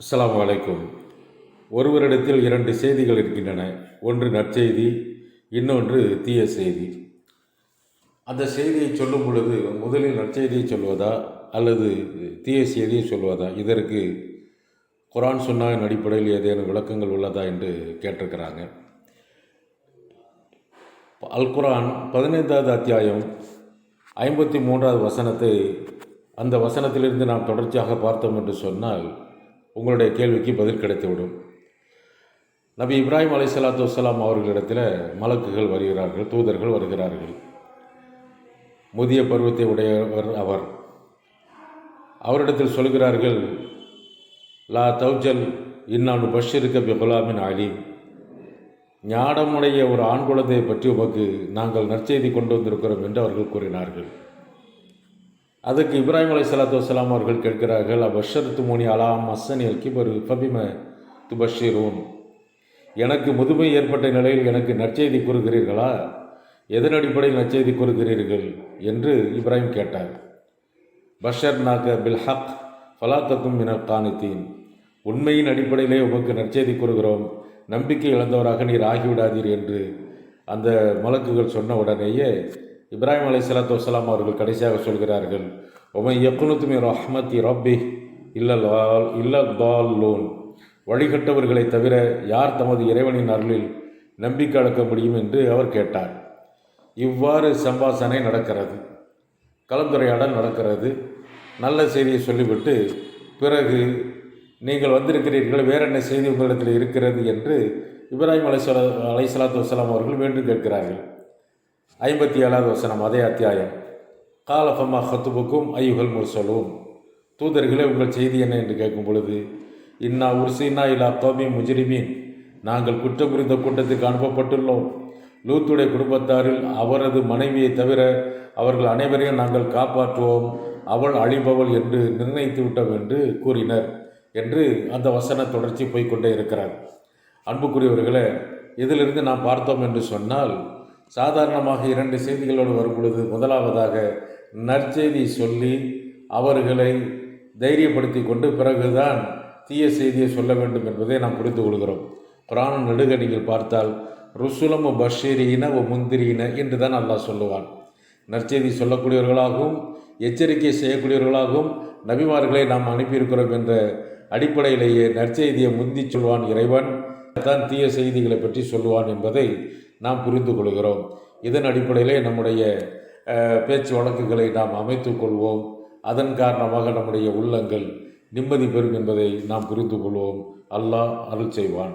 அஸ்லாம் வலைக்கும் ஒருவரிடத்தில் இரண்டு செய்திகள் இருக்கின்றன. ஒன்று நற்செய்தி இன்னொன்று தீய செய்தி. அந்த செய்தியை சொல்லும் பொழுது முதலில் நற்செய்தியை சொல்வதா அல்லது தீய செய்தியை சொல்வதா? இதற்கு குரான் சொன்னாவின் அடிப்படையில் ஏதேனும் விளக்கங்கள் உள்ளதா என்று கேட்டிருக்கிறாங்க. அல் குரான் பதினைந்தாவது அத்தியாயம் ஐம்பத்தி மூன்றாவது வசனத்தை அந்த வசனத்திலிருந்து நாம் தொடர்ச்சியாக பார்த்தோம் என்று சொன்னால் உங்களுடைய கேள்விக்கு பதில் கிடைத்துவிடும் நபி இப்ராஹிம் அலை சலாத்து வலாம் அவர்களிடத்தில் மலக்குகள் வருகிறார்கள் தூதர்கள் வருகிறார்கள். முதிய பருவத்தை உடையவர் அவர். அவரிடத்தில் சொல்கிறார்கள் லா தௌஜல் இன்னானு பஷிருக்க பிகுலாமின் அலீம். ஞானமுடைய ஒரு ஆண் குழந்தையை பற்றி உமக்கு நாங்கள் நற்செய்தி கொண்டு வந்திருக்கிறோம் என்று அவர்கள் கூறினார்கள். அதுக்கு இப்ராஹிம் அலை சலாத்து வலாம் அவர்கள் கேட்கிறார்கள் அபஷர் துமோனி அலாம் அசன் அல் கிபரு ஃபபிம துபஷிரூன்? எனக்கு முதுமை ஏற்பட்ட நிலையில் எனக்கு நற்செய்தி கூறுகிறீர்களா? எதன் அடிப்படையில் நற்செய்தி கூறுகிறீர்கள்? என்று இப்ராஹிம் கேட்டார். பஷர் நாக பில் ஹக் ஃபலாத்தக்கும் மின காணித்தீன் உண்மையின் அடிப்படையிலே உமக்கு நற்செய்தி கூறுகிறோம். நம்பிக்கை இழந்தவராக நீர் ஆகிவிடாதீர் என்று அந்த மலக்குகள் சொன்ன உடனேயே இப்ராஹிம் அலை சலாத்து வலாம் அவர்கள் கடைசியாக சொல்கிறார்கள் உமை யக்குனுத்துமி ரஹ்மத்தி ரப்பி இல்லல் இல்லல் தால் லோன் வழிகட்டவர்களை தவிர யார் தமது இறைவனின் அருளில் நம்பிக்கை அடக்க முடியும் என்று அவர் கேட்டார். இவ்வாறு சம்பாசனை நடக்கிறது. கலந்துரையாடல் நடக்கிறது. நல்ல செய்தியை சொல்லிவிட்டு பிறகு நீங்கள் வந்திருக்கிறீர்கள் வேற என்ன செய்தி உங்களிடத்தில் இருக்கிறது? என்று இப்ராஹிம் அலைசலா அலை சலாத்து வசலாம் அவர்கள் மீண்டும் கேட்கிறார்கள் ஐம்பத்தி ஏழாவது வசனம் அதே அத்தியாயம். காலஃபமா ஹத்துபுக்கும் ஐயுகல் முர்சலூன். தூதர்களே உங்கள் செய்தி என்ன? என்று கேட்கும் பொழுது இன்னா உர்சின்னா இல்லா கோமி முஜிரிமீன். நாங்கள் குற்றம் புரிந்த கூட்டத்துக்கு அனுப்பப்பட்டுள்ளோம். லூத்துடைய குடும்பத்தாரில் அவரது மனைவியை தவிர அவர்கள் அனைவரையும் நாங்கள் காப்பாற்றுவோம். அவள் அழிபவள் என்று நிர்ணயித்து விட்டோம் என்று கூறினர் என்று அந்த வசன தொடர்ச்சி போய்கொண்டே இருக்கிறார். அன்புக்குரியவர்களே இதிலிருந்து நாம் பார்த்தோம் என்று சொன்னால் சாதாரணமாக இரண்டு செய்திகளோடு வரும்பொழுது முதலாவதாக நற்செய்தி சொல்லி அவர்களை தைரியப்படுத்தி கொண்டு பிறகுதான் தீய செய்தியை சொல்ல வேண்டும் என்பதை நாம் புரிந்து கொள்கிறோம். குரான் நெடுக நீங்கள் பார்த்தால் ருசுலம் பஷீரீன ஒ முந்திரீன என்று தான் அல்லாஹ் சொல்லுவான். நற்செய்தி சொல்லக்கூடியவர்களாகவும் எச்சரிக்கை செய்யக்கூடியவர்களாகவும் நபிமார்களை நாம் அனுப்பியிருக்கிறோம் என்ற அடிப்படையிலேயே நற்செய்தியை முந்தி சொல்வான் இறைவன். தான் தீய செய்திகளை பற்றி சொல்லுவான் என்பதை நாம் புரிந்து கொள்கிறோம் இதன் அடிப்படையிலே நம்முடைய பேச்சு வழக்குகளை நாம் அமைத்து கொள்வோம். அதன் காரணமாக நம்முடைய உள்ளங்கள் நிம்மதி பெறும் என்பதை நாம் புரிந்து கொள்வோம் அல்லாஹ் அருள் செய்வான்.